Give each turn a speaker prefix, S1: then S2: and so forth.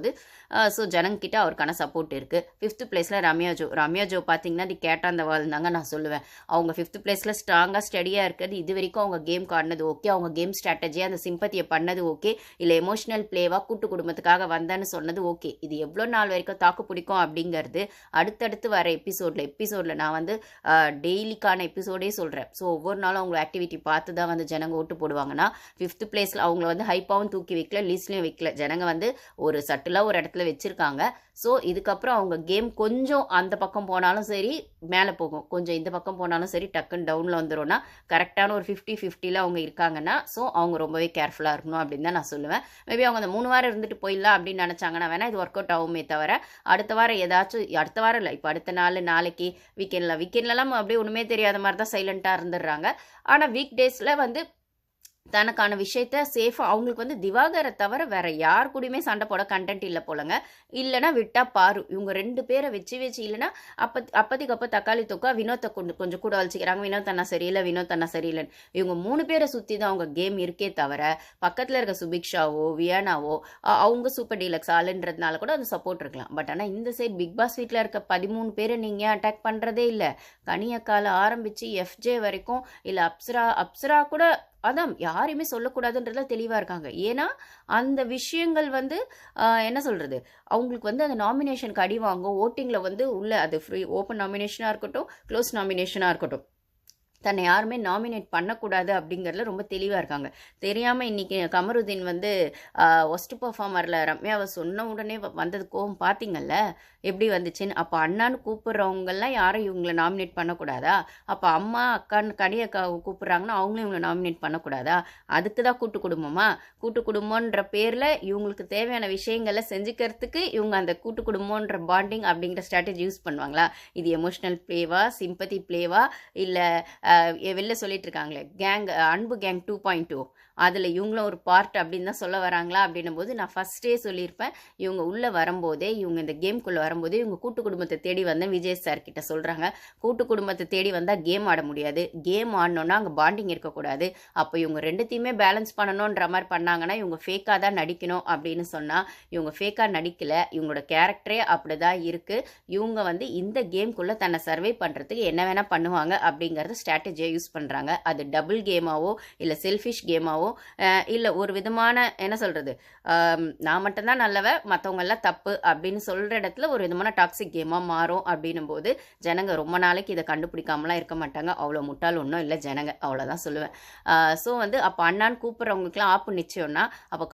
S1: போது ஸோ ஜனங்கிட்ட அவருக்கான சப்போர்ட் இருக்குது ஃபிஃப்த் பிளேஸில் ரம்யா ஜோ ரம்யா ஜோ பார்த்தீங்கன்னா தி கேட்டாந்த வாழ்ந்தாங்க நான் சொல்லுவேன். அவங்க ஃபிஃப்த் பிளேஸில் ஸ்ட்ராங்காக ஸ்டடியாக இருக்கிறது இது வரைக்கும் அவங்க கேம் காடினது ஓகே அவங்க கேம் ஸ்ட்ராட்டஜியாக அந்த சிம்பத்தியை பண்ணது ஓகே இல்லை எமோஷனல் பிளேவாக கூட்டு குடும்பத்துக்காக வந்தேன்னு சொன்னது ஓகே இது எவ்வளோ நாள் வரைக்கும் தாக்கு பிடிக்கும் அப்படிங்கிறது அடுத்தடுத்து வர எபிசோடில் எபிசோடில் நான் வந்து டெய்லிக்கான எபிசோடே சொல்கிறேன் ஸோ ஒவ்வொரு நாளும் அவங்க ஆக்டிவிட்டி பார்த்து தான் வந்து ஜனங்க ஓட்டு போடுவாங்கன்னா ஃபிஃப்த் பிளேஸில் அவங்கள வந்து ஹைப்பாகவும் தூக்கி வைக்கல லீஸ்ட்லேயும் வைக்கல. ஜனங்க வந்து ஒரு சட்டிலாக ஒரு இடத்துல வச்சுருக்காங்க. ஸோ இதுக்கப்புறம் அவங்க கேம் கொஞ்சம் அந்த பக்கம் போனாலும் சரி மேலே போகும். கொஞ்சம் இந்த பக்கம் போனாலும் சரி டக்குன்னு டவுனில் வந்துடும்னா கரெக்டான ஒரு ஃபிஃப்டி ஃபிஃப்டியில் அவங்க இருக்காங்கன்னா ஸோ அவங்க ரொம்பவே கேர்ஃபுல்லாக இருக்கணும் அப்படின்னு தான் நான் சொல்லுவேன். மேபி அவங்க அந்த மூணு வாரம் இருந்துட்டு போயிடலாம் அப்படின்னு நினச்சாங்கன்னா வேணால் இது ஒர்க் அவுட் ஆகுமே தவிர அடுத்த வாரம் ஏதாச்சும் அடுத்த வாரம் இல்லை இப்போ அடுத்த நாள் நாளைக்கு வீக்கெண்டில் வீக்கெண்ட்லலாம் அப்படியே ஒன்றுமே தெரியாத மாதிரி தான் சைலண்ட்டாக இருந்துடுறாங்க. ஆனால் வீக் டேஸில் வந்து தனக்கான விஷயத்த சேஃபாக அவங்களுக்கு வந்து திவாகரை தவிர வேற யார் கூடயுமே சண்டை போட கண்டென்ட் இல்லை போலங்க. இல்லைன்னா விட்டா பாரு. இவங்க ரெண்டு பேரை வச்சு வச்சு இல்லைன்னா அப்ப அப்போதைக்கு அப்போ தக்காளி தொக்கா வினோத்தை கொண்டு கொஞ்சம் கூட வச்சுக்கிறாங்க. வினோத் அண்ணா சரியில்லை வினோத் அண்ணா சரியில்லைன்னு. இவங்க மூணு பேரை சுற்றி தான் அவங்க கேம் இருக்கே தவிர பக்கத்தில் இருக்க சுபிக்ஷாவோ வியானாவோ அவங்க சூப்பர் டீலக்ஸ் ஆளுன்றதுனால கூட அது சப்போர்ட் இருக்கலாம். பட் ஆனால் இந்த சைட் பிக் பாஸ் வீட்டில் இருக்க பதிமூணு பேரை நீங்கள் அட்டாக் பண்ணுறதே இல்லை. கனியக்கால ஆரம்பித்து எஃப்ஜே வரைக்கும் இல்லை அப்சரா அப்சரா கூட அதான் யாரையுமே சொல்லக்கூடாதுன்றதுல தெளிவாக இருக்காங்க. ஏன்னா அந்த விஷயங்கள் வந்து என்ன சொல்கிறது அவங்களுக்கு வந்து அந்த நாமினேஷனுக்கு அடி வாங்கும். ஓட்டிங்கில் வந்து உள்ள அது ஃப்ரீ ஓப்பன் நாமினேஷனாக இருக்கட்டும் க்ளோஸ் நாமினேஷனாக இருக்கட்டும். தன்னை யாருமே நாமினேட் பண்ணக்கூடாது அப்படிங்கிறதுல ரொம்ப தெளிவாக இருக்காங்க. தெரியாமல் இன்றைக்கி கமருதீன் வந்து ஒஸ்ட் பர்ஃபார்மரில் ரம்யாவை சொன்ன உடனே வ- வந்தது கோவம். பார்த்தீங்கல்ல எப்படி வந்துச்சுன்னு? அப்போ அண்ணான்னு கூப்பிட்றவங்கெல்லாம் யாரும் இவங்களை நாமினேட் பண்ணக்கூடாதா? அப்போ அம்மா அக்கான்னு கனியக்கா கூப்பிட்றாங்கன்னா அவங்களும் இவங்களை நாமினேட் பண்ணக்கூடாதா? அதுக்கு தான் கூட்டு குடும்பமா? கூட்டு குடும்பன்ற பேரில் இவங்களுக்கு தேவையான விஷயங்களை செஞ்சுக்கிறதுக்கு இவங்க அந்த கூட்டு குடும்பன்ற பாண்டிங் அப்படிங்கிற ஸ்ட்ராட்டஜி யூஸ் பண்ணுவாங்களா? இது எமோஷ்னல் ப்ளேவா சிம்பத்தி ப்ளேவா இல்லை வெளில சொல்லிட்டு இருக்காங்களே கேங் அன்பு கேங் டூ பாயிண்ட் டூ அதில் இவங்களும் ஒரு பார்ட் அப்படின்னு தான் சொல்ல வராங்களா? அப்படின்னும் போது நான் ஃபஸ்ட்டே சொல்லியிருப்பேன் இவங்க உள்ளே வரும்போதே இவங்க இந்த கேம்குள்ளே வரும்போதே இவங்க கூட்டு குடும்பத்தை தேடி வந்தேன் விஜய் சார் கிட்ட சொல்கிறாங்க கூட்டு குடும்பத்தை தேடி வந்தால் கேம் ஆட முடியாது. கேம் ஆடணுன்னா அங்கே பாண்டிங் இருக்கக்கூடாது. அப்போ இவங்க ரெண்டுத்தையுமே பேலன்ஸ் பண்ணணுன்ற மாதிரி பண்ணாங்கன்னா இவங்க ஃபேக்காக தான் நடிக்கணும். அப்படின்னு சொன்னால் இவங்க ஃபேக்காக நடிக்கல. இவங்களோட கேரக்டரே அப்படி தான் இருக்குது இவங்க வந்து இந்த கேம்குள்ளே தன்னை சர்வே பண்ணுறதுக்கு என்ன வேணால் பண்ணுவாங்க. அப்படிங்கிறத ஸ்ட்ராட்டஜியை யூஸ் பண்ணுறாங்க அது டபுள் கேமாவோ இல்லை செல்ஃபிஷ் கேமாவோ இல்லை ஒரு விதமான என்ன சொல்கிறது நான் மட்டும்தான் நல்லவ மற்றவங்கள்லாம் தப்பு அப்படின்னு சொல்கிற இடத்துல ஒரு விதமான டாக்ஸிக் கேமாக மாறும் அப்படின்னும் போது ஜனங்க ரொம்ப நாளைக்கு இதை கண்டுபிடிக்காமலாம் இருக்க மாட்டாங்க. அவ்வளோ முட்டாள் ஒன்றும் இல்லை ஜனங்க. அவ்வளோதான் சொல்லுவேன். ஸோ வந்து அப்போ அண்ணான்னு கூப்பிட்றவங்களுக்குலாம் ஆப்பு நிச்சயம்னா அப்போ